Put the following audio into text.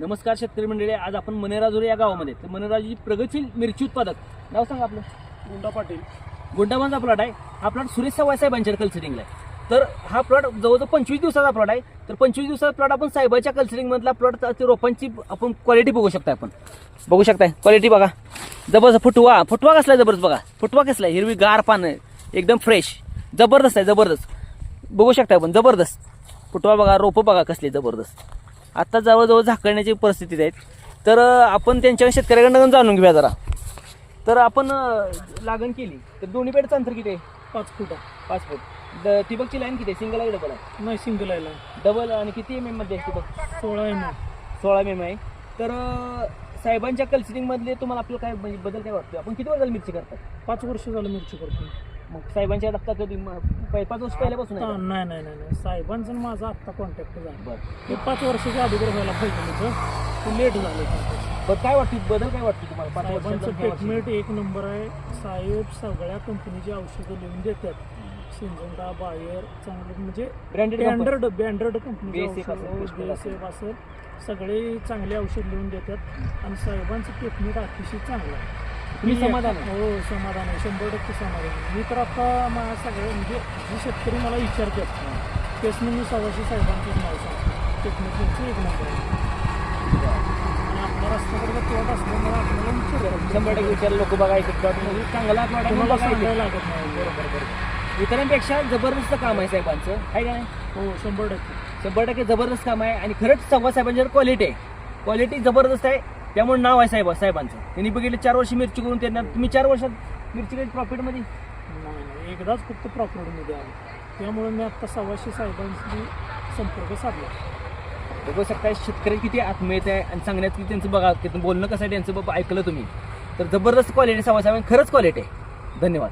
नमस्कार शेतकरी मंडळी आज आपण मनेराजुरी या गावामध्ये. तर मनेराजुरी प्रगतशील मिरची उत्पादक. नाव सांगा आपलं. गुंडा पाटील. गुंडाबांचा प्लॉट आहे. हा प्लॉट सुरेश सवाय साहेबांच्या कल्चरिंगला आहे. तर हा प्लॉट जवळजवळ पंचवीस दिवसाचा प्लॉट आहे. तर पंचवीस दिवसाचा प्लॉट आपण साहेबाच्या कल्चरिंग मधला प्लॉट रोपांची आपण क्वालिटी बघू शकता आपण. बघू शकताय. क्वालिटी बघा. जबरदस्त फुटवा. फुटवा कसला आहे जबरदस्त बघा. फुटवा कसला आहे? हिरवी गार पानं. एकदम फ्रेश जबरदस्त आहे जबरदस्त. बघू शकता आपण. जबरदस्त. फुटवा बघा. रोपं बघा कसली जबरदस्त. आता जवळजवळ झाकण्याची परिस्थिती आहेत. तर आपण त्यांच्या शेतकऱ्याकडनं जाणून घेऊया जरा. तर आपण लागण केली. तर दोन्ही पेडचं अंतर किती आहे? पाच फुटा पाच फूट. द- ठिबकची लाईन किती आहे? सिंगल आहे डबल आहे? नाही सिंगल आहे डबल आणि किती एम एममध्ये आहे ठिबक? सोळा एम सोळा एम एम आहे. तर साहेबांच्या कल्चरिंग मधले तुम्हाला आपल्याला काय म्हणजे बदल काय वाटतो? आपण किती वर्षाला मिरची करतात? पाच वर्ष झालं मिरची करतो. मग साहेबांच्या लागता कधी म- पाच वर्ष पहिल्यापासून आहे आता का? नाही नाही नाही नाही. साहेबांचा आणि माझा आत्ता कॉन्टॅक्ट झाला. बरं. ते पाच वर्षाच्या अगोदर व्हायला पाहिजे होतं ते लेट झालं. contact. बरं काय वाटतं? बदल काय वाटतं तुम्हाला? पाच साहेबांचं वर्षी? ट्रीटमेंट एक नंबर आहे. साहेब सगळ्या कंपनीची औषधं लिहून देतात. सिंजंटा बायर चांगले म्हणजे. ब्रँडेड ब्रँडेड कंपनी BSF असेल, Crystal बीएसएफ असेल. सगळे चांगले औषध लिहून देतात. आणि साहेबांचं ट्रीटमेंट अतिशय चांगलं आहे. तुम्ही मी समाधान आहे? हो समाधान आहे. शंभर टक्के समाधान आहे. मी तर आता माझ्या सगळे म्हणजे जे शेतकरी मला विचारतात तेच मी सव्वाशे साहेबांचंच नाव सांगतो. टेक्निकलचं एक नंबर आहे. आणि आपल्या रस्त्याकडे असल्यामुळे आपल्याला. शंभर टक्के विचार लोक म्हणजे चांगला. सांगायला लागत नाही. बरोबर बरोबर. इतरांपेक्षा जबरदस्त काम आहे साहेबांचं. आहे का नाही? हो शंभर टक्के. शंभर टक्के जबरदस्त काम आहे. आणि खरंच संवाद साहेबांच्यावर क्वालिटी आहे. क्वालिटी जबरदस्त आहे. त्यामुळे नाव आहे साहेब साहेबांचं. त्यांनी बघितलं चार वर्ष मिरची करून त्यांना तुम्ही चार वर्षात मिरची काही प्रॉफिटमध्ये नाही एकदाच फक्त प्रॉफिटमध्ये आलो त्यामुळे मी आता सव्वाशे साहेबांशी संपर्क साधला. बघू शकता शेतकरी किती आत्मीयत आहे आणि सांगण्यात किती त्यांचं बघा की बोलणं कसं आहे त्यांचं बाबा ऐकलं तुम्ही. तर जबरदस्त क्वालिटी सव्वा साहेबांनी खरंच क्वालिटी आहे. धन्यवाद.